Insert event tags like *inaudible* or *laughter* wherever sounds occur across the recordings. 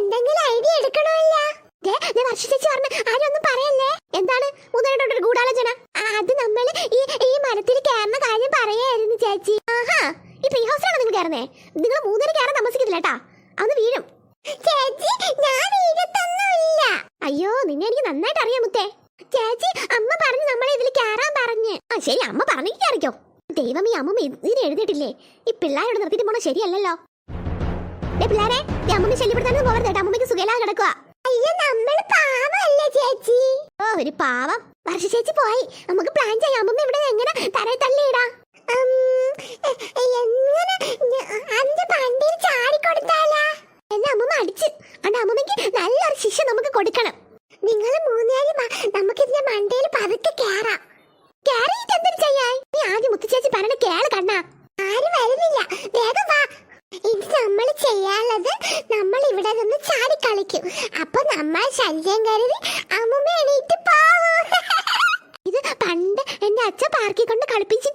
എന്തെങ്കിലും ഐഡിയ എടുക്കണമല്ല. ഞാൻ വർഷിച്ചു പറഞ്ഞു ആരും ഒന്നും പറയല്ലേ? എന്താണ്? മൂന്നരട്ടോട്ടൊരു ഗൂഢാലോചന. അത് നമ്മൾ ഈ ഈ മരത്തിൽ കയറുന്ന കാര്യം പറയായിരുന്നു ചേച്ചി. ആഹാ ഈ ട്രീ ഹൗസിലാണ് നിങ്ങൾ കയറുന്നേ? നിങ്ങൾ മൂന്നര കയറാൻ താമസിക്കുന്നില്ല കേട്ടാ. അന്ന് വീഴും. ചേച്ചി ഞാൻ വീഴത്തൊന്നുമില്ല. അയ്യോ നിന്നെ എനിക്ക് നന്നായിട്ട് അറിയാം മുത്തേ. ചേച്ചി അമ്മ പറഞ്ഞു നമ്മളെ ഇതിൽ കയറാൻ പറഞ്ഞ്. ആ ശരി അമ്മ പറഞ്ഞെങ്കിൽ കയറിക്കോ ദൈവം ഈ അമ്മ ഇതിന് എഴുതിട്ടില്ലേ ഈ പിള്ളേരോട് നിർത്തിയിട്ട് പോണ ശരിയല്ലല്ലോ. പിള്ളേരെ അമ്മമ്മ ശല്യപ്പെടുത്താനൊന്നും പോകരുത് കേട്ടോ. അമ്മമ്മക്ക് സുഖമില്ലാതെ കിടക്കുക അയ്യോ നമ്മൾ പാവല്ലേ ചേച്ചി? ഓ ഒരു പാവം. വർഷ ചേച്ചി പോയി. നമുക്ക് പ്ലാൻ ചെയ്യാം. അമ്മമ്മ ഇവിടെ എങ്ങനെ തറയെ തള്ളിയിടാം? അതിന്റെ പണ്ടിൽ ചാടി കൊടുത്താലാ എന്നെ അമ്മമ്മ അടിച്ച്. അതുകൊണ്ട് അമ്മമ്മയ്ക്ക് നല്ലൊരു ശിക്ഷ നമുക്ക് കൊടുക്കണം. നിങ്ങൾ മൂന്നുപേരും നമുക്ക് ഇതിന്റെ മണ്ടയിൽ പതുക്കെ കേറാം. കേറിയിട്ട് എന്തൊരു ചെയ്യാൻ? നീ ആദ്യം മുത്തുചേച്ചി പറഞ്ഞ കേൾ കണ്ണാ ആരും വരുന്നില്ല വേഗം വാ ഇത് നമ്മൾ ചെയ്യാനുള്ളത് നമ്മൾ ഇവിടെ ചാടി കളിക്കും. അപ്പൊ നമ്മൾ ശല്യം കരുതി അമ്മ എണീറ്റ് പോവും. *laughs* ഇത് പണ്ട് എന്റെ അച്ഛൻ പാർക്കിൽ കൊണ്ട് കളിപ്പിച്ചിട്ടുണ്ട്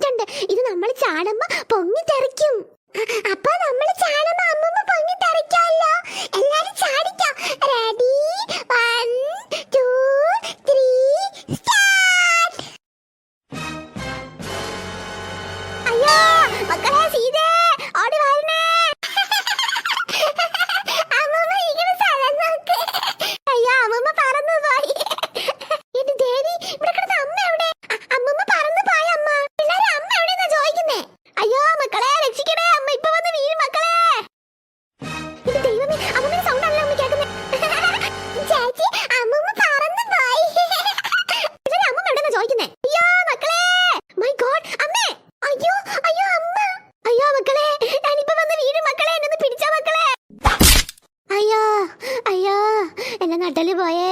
നട്ടൽ പോയേ.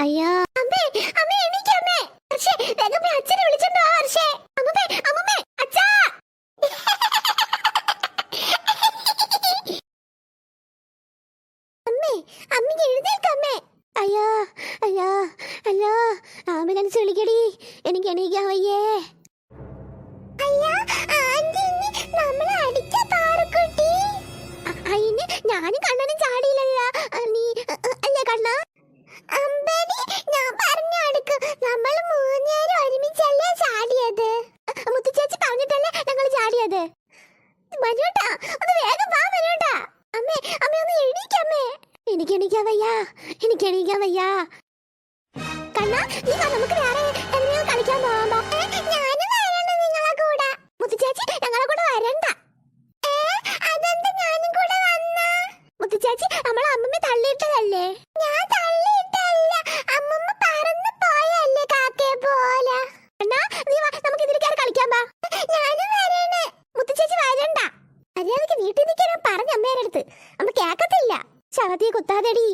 അയ്യോ. അമ്മേ അമ്മേ എണീക്കമ്മേ ഹർഷേ വേഗം പോയി അച്ഛനെ വിളിച്ചോണ്ടോ ഹർഷേ അമ്മമ്മേ അമ്മമ്മേ അച്ഛാ. അമ്മേ അമ്മയ്ക്ക് എഴുന്നേൽക്കമ്മേ അയ്യോ അയ്യോ അയ്യോ. ആംബുലൻസ് വിളിക്കടി. എനിക്ക് എണീക്കാൻ വയ്യേ. അയിന് ഞാനും കണ്ണനും ചാടിയില്ലല്ലോ. നീ അ, അ, അല്ലേ കണ്ണ ഞാൻ പറഞ്ഞു കൊടുക്കും നമ്മൾ മൂന്നുപേരും ഒരുമിച്ചല്ലേ ചാടിയത് മുത്തുചേച്ചി പറഞ്ഞിട്ടല്ലേ ഞങ്ങൾ ചാടിയത് ഒന്ന് വേഗം വാ അമ്മേ അമ്മേ ഒന്ന് എനിക്ക് എനിക്ക് നമുക്ക് കളിക്കാൻ കൂടെ. ഞങ്ങളെ കൂടെ വരണ്ട. ഞാനും കൂടെ നമ്മളെ അമ്മമ്മ തള്ളിയിട്ടതല്ലേ? ഞാൻ തള്ളിയിട്ടല്ല അമ്മമ്മ പറന്നു പോയല്ലേ കാക്കയെ പോലെ അണ്ണാ നീ വാ നമുക്ക് ഇതിൽ കയറി കളിക്കാൻ വാ ഞാനും വരണേ മുത്തുചേച്ചി വരണ്ട മര്യാദയ്ക്ക് വീട്ടിൽ നിൽക്കാനും പറഞ്ഞ അമ്മയുടെ അടുത്ത് അമ്മ കേക്കത്തില്ല ശവത്തിയെ കുത്താതെടി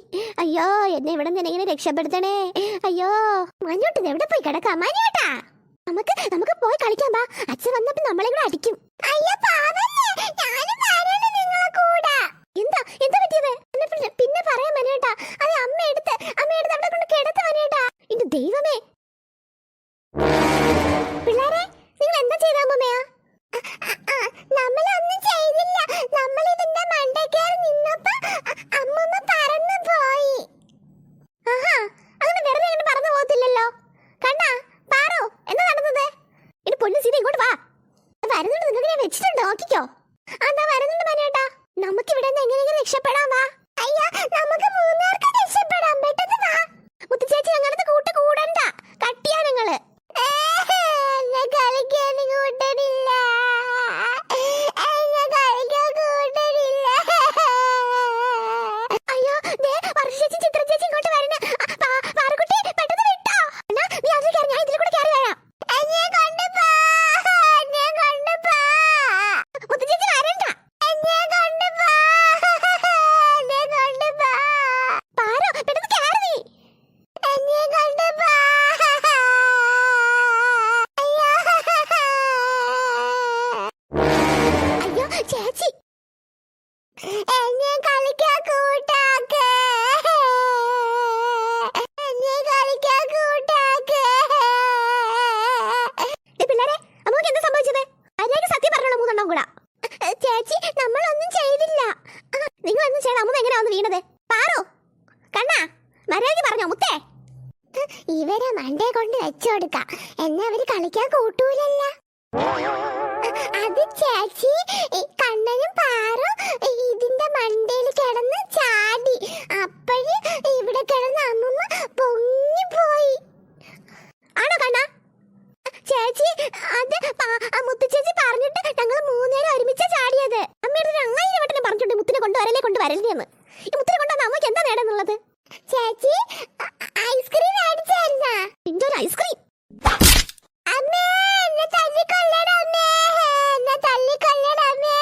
അയ്യോ എന്നെ ഇവിടെ നിന്ന് എങ്ങനെ രക്ഷപ്പെടുത്തണേ. അയ്യോ മഞ്ഞോട്ട് എവിടെ പോയി കിടക്കാം? മഞ്ഞോട്ടാ. നമുക്ക് നമുക്ക് പോയി കളിക്കാൻ ബാ. അച്ഛൻ വന്നപ്പോ നമ്മളെ കൂടെ അടിക്കും. അയ്യോ എന്താ എന്താ പറ്റിയത്? പിന്നെ- പറയാൻ മനേട്ടാ അത് അമ്മ എടുത്ത് അമ്മ എടുത്ത് അവിടെ കൊണ്ട് കിടത്ത് മനേട്ടാ എന്റെ ദൈവമേ. പിള്ളേരെ നിങ്ങൾ എന്താ ചെയ്താ അമ്മമ്മയാ നമ്മളൊന്നും ചെയ്തില്ല നമ്മൾ ഇതിന്റെ മണ്ടക്കേറി നിന്നപ്പോ അമ്മമ്മ പറന്നു പോയി ആഹാ അങ്ങനെ വെറുതെ ഇങ്ങനെ പറന്നു പോകത്തില്ലല്ലോ കണ്ടാ പാറോ എന്താ നടന്നത് ഇനി പൊന്നു സീത ഇങ്ങോട്ട് വാ വരുന്നുണ്ട് നിങ്ങൾക്ക് ഞാൻ വെച്ചിട്ടുണ്ട് നോക്കിക്കോ അതാ വരുന്നുണ്ട് മനേട്ടാ നമുക്ക് ഇവിടെ നിന്ന് എങ്ങനെയെങ്കിലും രക്ഷപ്പെടാൻ വാ അയ്യോ നമുക്ക് മൂന്നാർക്ക് രക്ഷപ്പെടാം പെട്ടെന്ന് വാ മുത്തുചേച്ചി ഞങ്ങളുടെ കൂട്ട് കൂടണ്ട കട്ടിയാ ഞങ്ങൾ എന്നെ കളിക്കാൻ കൂട്ടണില്ല എന്നെ കളിക്കാൻ കൂട്ടണില്ല അയ്യോ ദേ വർഷ ചേച്ചി ചിത്ര ചേച്ചി ഇങ്ങോട്ട് വരണ പാറക്കുട്ടി പെട്ടെന്ന് വിട്ടോ എന്നാ നീ അതിൽ കയറി ഞാൻ ഇതിൽ കൂടെ കയറി വരാം എന്നെ കൊണ്ടുപോ എന്നെ കൊണ്ടുപോ മുത്തുചേച്ചി വരണ്ട എന്നെ കൊണ്ടുപോ എന്നെ കൊണ്ടുപോ പാറോ പെട്ടെന്ന് കയറി നീ എന്നെ കൊണ്ടുപോ അയ്യോ ചേച്ചി. എന്നെ കളിക്കാൻ കൂട്ടാക്ക്. എന്നെ കളിക്കാൻ കൂട്ടാക്ക്. പിള്ളേരെ അമ്മയ്ക്ക് എന്താ സംഭവിച്ചത്? ആരെയൊക്കെ സത്യം പറഞ്ഞോളൂ മൂന്നെണ്ണം കൂടാ ചേച്ചി നമ്മളൊന്നും ചെയ്തില്ല. നിങ്ങൾ ഒന്നും ചെയ്യണം അമ്മ എങ്ങനെയാ വന്ന് വീണത്? പാറോ? കണ്ണാ മര്യാദയ്ക്ക് പറഞ്ഞോ മുത്തേ. ഇവരെ മണ്ടേ കൊണ്ട് വെച്ചു കൊടുക്കാം. എന്നെ അവർ കളിക്കാൻ കൂട്ടൂലല്ല. അത് ചേച്ചി കണ്ണനും പാറും ഇതിന്റെ മണ്ടയിൽ കിടന്ന് ചാടി. അപ്പോഴ് ഇവിടെ കിടന്ന അമ്മമ്മ പൊങ്ങി പോയി. ആണോ കണ്ണ? ചേച്ചി അത് പ- ചേച്ചി പറഞ്ഞിട്ട് ഞങ്ങൾ മൂന്നേരം ഒരുമിച്ച് ചാടിയത്. അമ്മയുടെ രണ്ടായിരം വട്ടനെ പറഞ്ഞിട്ടുണ്ട് മുത്തിനെ കൊണ്ടുവരല്ലേ കൊണ്ടുവരല്ലേ എന്ന്. ഈ മുത്തിനെ കൊണ്ടുവന്ന അമ്മയ്ക്ക് എന്താ നേടാന്നുള്ളത്? ചേച്ചി ഐസ്ക്രീം മേടിച്ചായിരുന്നാ? ഐസ്ക്രീം അമ്മേ എന്നെ തല്ലിക്കൊല്ലണമേ എന്നെ തല്ലിക്കൊല്ലണമേ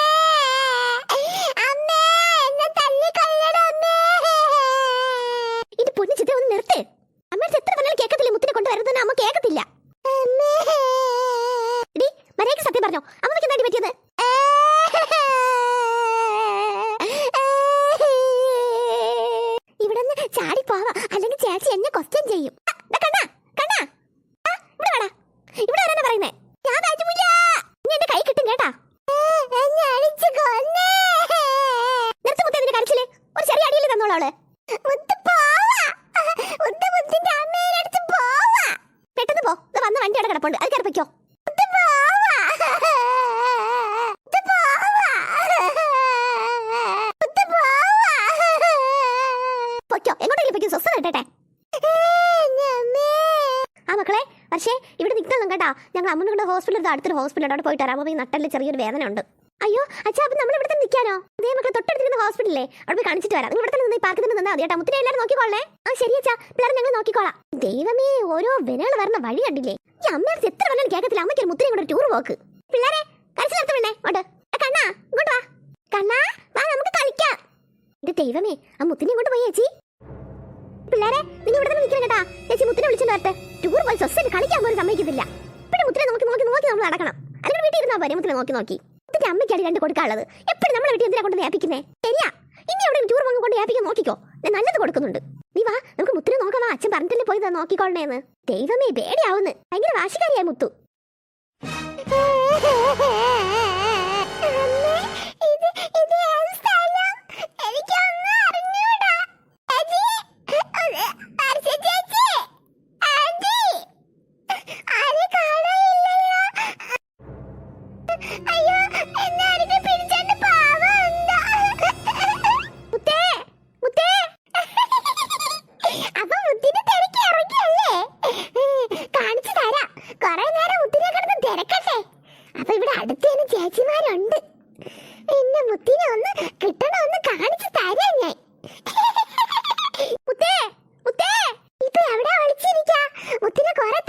അമ്മേ എന്നെ തല്ലിക്കൊല്ലണമേ ഇത് പൊന്നു ചിത്രം ഒന്ന് നിർത്ത് അമ്മയുടെ എത്ര പറഞ്ഞാലും കേൾക്കത്തില്ല മുത്തിനെ കൊണ്ടുവരുന്നതിന് അമ്മ കേൾക്കത്തില്ല എടി മര്യാദയ്ക്ക് സത്യം പറഞ്ഞോ അമ്മയ്ക്ക് എന്താ പറ്റിയത് ഇവിടെ നിന്ന് ചാടി പോവാ അല്ലെങ്കിൽ ചേച്ചി എന്നെ ക്വസ്റ്റ്യൻ ചെയ്യും. കണ്ണാ കണ്ണാ. ഒരു ചെറിയ പെട്ടെന്ന് പോ. വന്ന വണ്ടി അവിടെ കിടപ്പുണ്ട്. അത് കയറിപ്പിക്കോ മുത്ത് പോവാ മുത്ത് പോവാ മുത്ത് പോവാ പൊയ്ക്കോ എങ്ങോട്ടെങ്കിലും പൊയ്ക്കോ സ്വസ്ഥ കിട്ടട്ടെ ആ മക്കളെ പക്ഷേ ഇവിടെ നിൽക്കണം കേട്ടാ ഞങ്ങൾ അമ്മ കൊണ്ട് ഹോസ്പിറ്റലിൽ അടുത്തൊരു ഹോസ്പിറ്റലിൽ അവിടെ പോയിട്ട് വരാമോ ഈ നട്ടലിൽ ചെറിയൊരു വേദന ഉണ്ട് അയ്യോ അച്ഛാ അപ്പൊ നമ്മൾ ഇവിടെ തന്നെ നിൽക്കാനോ? അതേ മക്കളെ തൊട്ടടുത്തിരുന്ന ഹോസ്പിറ്റലേ അവിടെ പോയി കാണിച്ചിട്ട് വരാം. ഇവിടെ തന്നെ നിന്ന് പാർക്കിൽ നിന്നാ മതി കേട്ടാ. മുത്തിനെ എല്ലാവരും നോക്കിക്കോളേ ആ ശരി അച്ഛാ. പിള്ളേരെ ഞങ്ങൾ നോക്കിക്കോളാം. ദൈവമേ ഓരോ വിനകൾ വരുന്ന വഴി കണ്ടില്ലേ? ഈ അമ്മയുടെ എത്ര പറഞ്ഞാലും കേൾക്കത്തില്ല. അമ്മയ്ക്ക് ഒരു മുത്തിനെ കൂടെ ടൂർ പോക്ക്. പിള്ളേരെ കരച്ചു നിർത്ത വേണ്ടേ ഓട്ട് കണ്ണാ ഇങ്ങോട്ട് വാ. കണ്ണാ വാ നമുക്ക് കളിക്കാം. എന്റെ ദൈവമേ ആ മുത്തിനെ ഇങ്ങോട്ട് പോയി ചേച്ചി. പിള്ളേരെ നിങ്ങൾ ഇവിടെ തന്നെ നിൽക്കണം കേട്ടാ. ചേച്ചി മുത്തിനെ വിളിച്ചു വരട്ടെ. ടൂർ പോയി സ്വസ്ഥ കളിക്കാൻ പോലും സമ്മതിക്കുന്നില്ല നോക്കി നമ്മൾ അടക്കണം അല്ലെങ്കിൽ വീട്ടിൽ ഇരുന്നാ പോരെ നോക്കി നോക്കി. മുത്തിന്റെ അമ്മയ്ക്കാണ് രണ്ട് കൊടുക്കാനുള്ളത്. എപ്പോഴും നമ്മളെ വീട്ടിൽ എന്തിനാ കൊണ്ട് ഏൽപ്പിക്കുന്നേ ശരിയാ. ഇനി അവിടെ ടൂർ വാങ്ങി കൊണ്ട് ഏൽപ്പിക്കാൻ നോക്കിക്കോ. ഞാൻ നല്ലത് കൊടുക്കുന്നുണ്ട്. നീ വാ നമുക്ക് മുത്തിനെ നോക്കാം. അച്ഛൻ പറഞ്ഞിട്ടല്ലേ പോയി നോക്കിക്കോളണേന്ന് ദൈവമേ പേടിയാവുന്നു. ഭയങ്കര വാശിക്കാരിയായി മുത്തു. *laughs*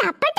മുത്തിനെ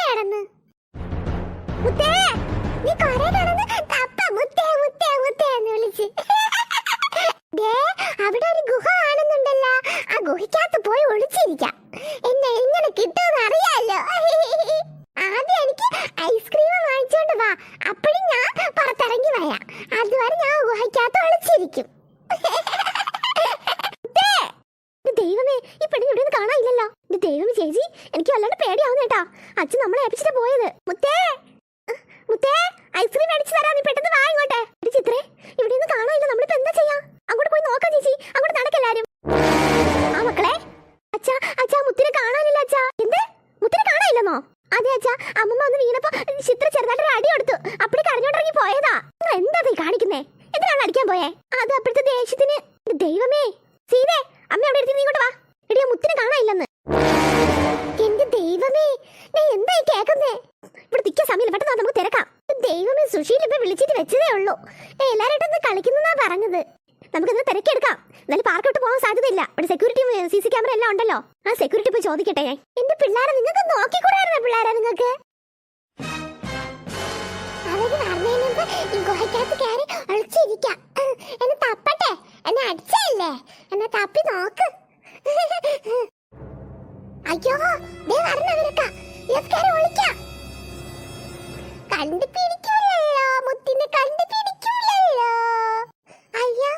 കേക്കുന്നേ. ഇവിടെ നിൽക്കാൻ സമയമില്ല. പെട്ടെന്ന് നമുക്ക് തിരക്കാം. ദൈവമേ സുശീൽ ഇപ്പൊ വിളിച്ചിട്ട് വെച്ചതേ ഉള്ളൂ. എല്ലാരായിട്ടൊന്ന് എല്ലാവരും പറഞ്ഞത് നമുക്ക് പറഞ്ഞത്. നമുക്കിന്ന് തിരക്കെടുക്കാം എന്നാലും പാർക്കോട്ട് പോകാൻ സാധ്യതയില്ല. ഇവിടെ സെക്യൂരിറ്റി സി സി ക്യാമറ എല്ലാം ഉണ്ടല്ലോ. ആ സെക്യൂരിറ്റി പോയി ചോദിക്കട്ടെ ഞാൻ. എന്റെ പിള്ളേരെ നിങ്ങൾക്ക് നോക്കിക്കൂടായിരുന്ന പിള്ളേരെ നിങ്ങൾക്ക്? ഗുഹയ്ക്കകത്ത് എന്നെ എന്നെ അടിച്ചല്ലേ? എന്നെ തപ്പി നോക്ക്. അയ്യോ ദേ വരണവരൊക്കെ കണ്ടുപിടിക്കൂലല്ലോ മുത്തിനെ കണ്ടുപിടിക്കൂലല്ലോ. അയ്യോ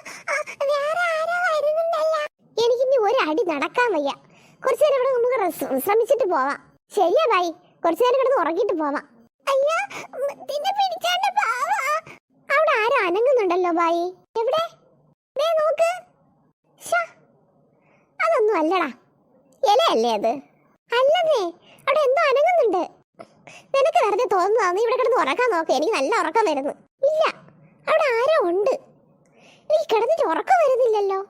വേറെ ആരോ വരുന്നുണ്ടല്ലോ. എനിക്കിനി ഒരു അടി നടക്കാൻ വയ്യ. കുറച്ചു നേരം ഇവിടെ നമുക്ക് ശ്രമിച്ചിട്ട് പോവാം. ശരിയാ ഭായി. കുറച്ചു നേരം കിടന്ന് ഉറങ്ങിയിട്ട് പോവാം. അയ്യോ മുത്തിനെ പിടിച്ചാണ്ട് അവിടെ ആരോ അനങ്ങുന്നുണ്ടല്ലോ ഭായി. എവിടെ? നോക്ക്. അതൊന്നും അല്ലടാ. ഇലയല്ലേ അത്? അല്ലതേ. അവിടെ എന്തോ അനങ്ങുന്നുണ്ട്. നിനക്ക് വെറുതെ നീ ഇവിടെ കിടന്ന് ഉറക്കാൻ നോക്ക്. എനിക്ക് നല്ല ഉറക്കം വരുന്നു. ഇല്ല അവിടെ ആരോ ഉണ്ട്. എനിക്ക് കിടന്നിട്ട് ഉറക്കം വരുന്നില്ലല്ലോ.